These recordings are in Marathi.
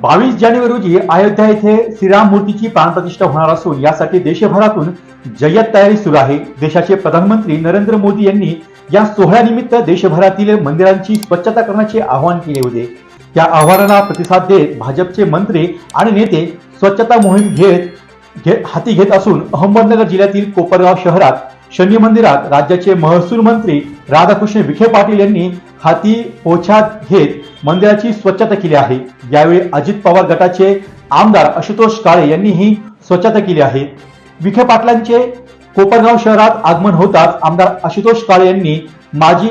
बावीस जानेवारी रोजी अयोध्या येथे श्रीराम मूर्तीची प्राणप्रतिष्ठा होणार असून यासाठी देशभरातून जय्यत तयारी सुरू आहे. देशाचे प्रधानमंत्री नरेंद्र मोदी यांनी या सोहळ्यानिमित्त देशभरातील मंदिरांची स्वच्छता करण्याचे आवाहन केले होते. त्या आव्हानाला प्रतिसाद देत भाजपचे मंत्री आणि नेते स्वच्छता मोहीम घेत हाती घेत असून अहमदनगर जिल्ह्यातील कोपरगाव शहरात शनी मंदिरात राज्याचे महसूल मंत्री राधाकृष्ण विखे पाटील यांनी हाती पोछा घेत मंदिराची स्वच्छता केली आहे. यावेळी अजित पवार गटाचे आमदार आशुतोष काळे यांनीही स्वच्छता केली आहे. विखे पाटलांचे कोपरगाव शहरात आगमन होताच आमदार आशुतोष काळे यांनी माजी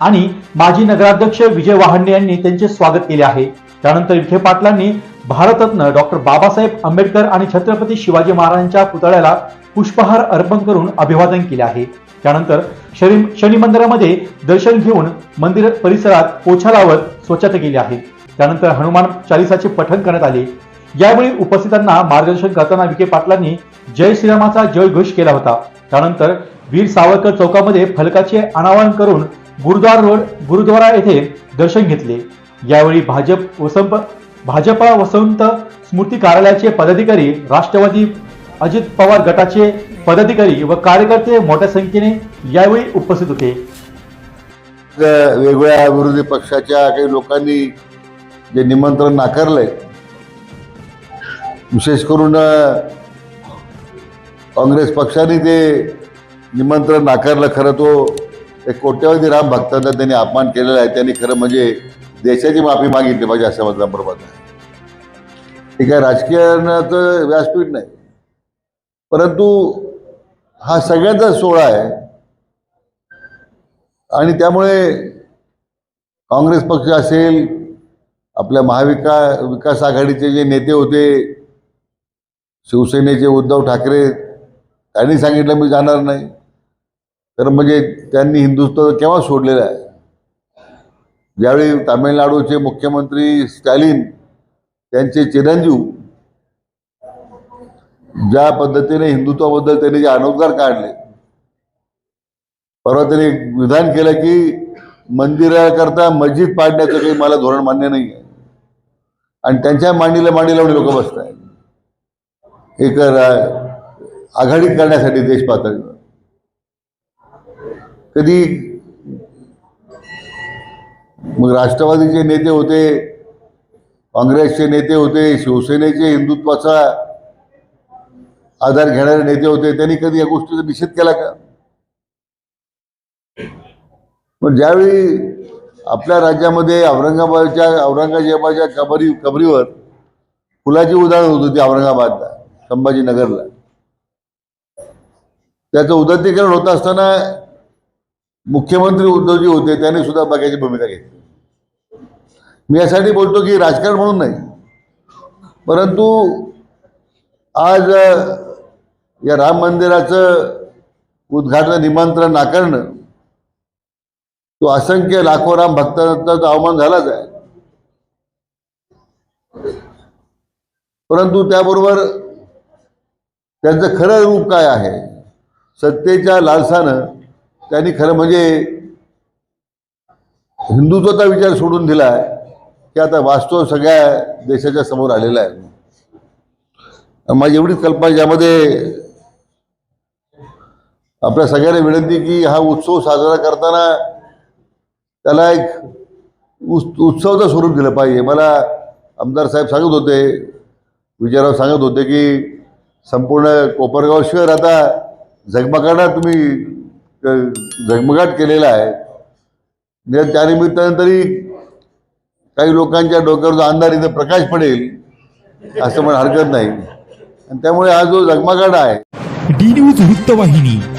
आणि माजी नगराध्यक्ष विजय वाहंडे यांनी त्यांचे स्वागत केले आहे. त्यानंतर विखे पाटलांनी भारतरत्न डॉक्टर बाबासाहेब आंबेडकर आणि छत्रपती शिवाजी महाराजांच्या पुतळ्याला पुष्पहार अर्पण करून अभिवादन केले आहे. त्यानंतर शनी शनी मंदिरामध्ये दर्शन घेऊन मंदिर परिसरात पोछा लावत स्वच्छता केली आहे. त्यानंतर हनुमान चालिसाचे पठण करण्यात आले. यावेळी उपस्थितांना मार्गदर्शन करताना विखे पाटलांनी जय श्रीरामाचा जय घोष केला होता. त्यानंतर वीर सावरकर चौकामध्ये फलकाचे अनावरण करून गुरुद्वार रोड गुरुद्वारा येथे दर्शन घेतले. यावेळी भाजप वसंत भाजपा वसंत स्मृती कार्यालयाचे पदाधिकारी राष्ट्रवादी अजित पवार गटाचे पदाधिकारी व कार्यकर्ते मोठ्या संख्येने यावेळी उपस्थित होते. वेगवेगळ्या विरोधी पक्षाच्या काही लोकांनी जे निमंत्रण नाकारलंय विशेष करून काँग्रेस पक्षाने ते निमंत्रण नाकारलं खरं तो एक कोट्यवधी राम भक्तांचा त्यांनी अपमान केलेला आहे. त्यांनी खरं म्हणजे देशाची माफी मागितली पाहिजे असं माझा प्रमत आहे. हे काय व्यासपीठ नाही. परंतु हा सगळ्यांचा सोहळा आहे. आणि त्यामुळे काँग्रेस पक्ष असेल आपल्या महाविका विकास आघाडीचे जे नेते होते शिवसेनेचे उद्धव ठाकरे त्यांनी सांगितलं मी जाणार नाही. तर म्हणजे त्यांनी हिंदुत्व केव्हा सोडलेलं आहे? ज्यावेळी तामिळनाडूचे मुख्यमंत्री स्टॅलिन त्यांचे चिरंजीव ज्या पद्धतीने हिंदुत्वाबद्दल त्यांनी जे अनुद्गार काढले परवा त्यांनी विधान केलं की मंदिराकरता मस्जिद पाडण्याचं काही मला धोरण मान्य नाही आहे आणि त्यांच्या मांडीला मांडी लावून लोक बसत आहेत एक आघाडी करण्यासाठी देश पातळीवर. कधी मग राष्ट्रवादीचे नेते होते काँग्रेसचे नेते होते शिवसेनेचे हिंदुत्वाचा आधार घेणारे नेते होते त्यांनी कधी या गोष्टीचा निषेध केला का? पण ज्यावेळी आपल्या राज्यामध्ये औरंगाबादच्या औरंगजेबाच्या कबरी कबरीवर फुलाची उदाहरण होत होती औरंगाबादला संभाजीनगरला. त्याचं उदात्तीकरण होत असताना मुख्यमंत्री उद्धवजी होते त्यांनी सुद्धा बघायची भूमिका घेतली. मी यासाठी बोलतो की राजकारण म्हणून नाही परंतु आज या राम मंदिराचं उद्घाटन निमंत्रण नाकारणं तो असंख्य लाखो राम भक्तांचा तो अवमान झालाच आहे. परंतु त्याबरोबर त्यांचं खरं रूप काय आहे? सत्तेच्या लालसानं त्यांनी खरं म्हणजे हिंदुत्वाचा विचार सोडून दिला आहे की आता वास्तव सगळ्या देशाच्या समोर आलेला आहे. माझी एवढीच कल्पना ज्यामध्ये आपल्या सगळ्यांना विनंती की हा उत्सव साजरा करताना त्याला एक उस उत्सवचं स्वरूप दिलं पाहिजे. मला आमदार साहेब सांगत होते विजयराव सांगत होते की संपूर्ण कोपरगाव शहर आता झगमगाटात तुम्ही झगमगाट केलेला आहे. त्यानिमित्तानं तरी काही लोकांच्या डोक्यावर जो अंधार इथं प्रकाश पडेल असं पण हरकत नाही. आणि त्यामुळे हा जो झगमगाट आहे. डी न्यूज वृत्तवाहिनी.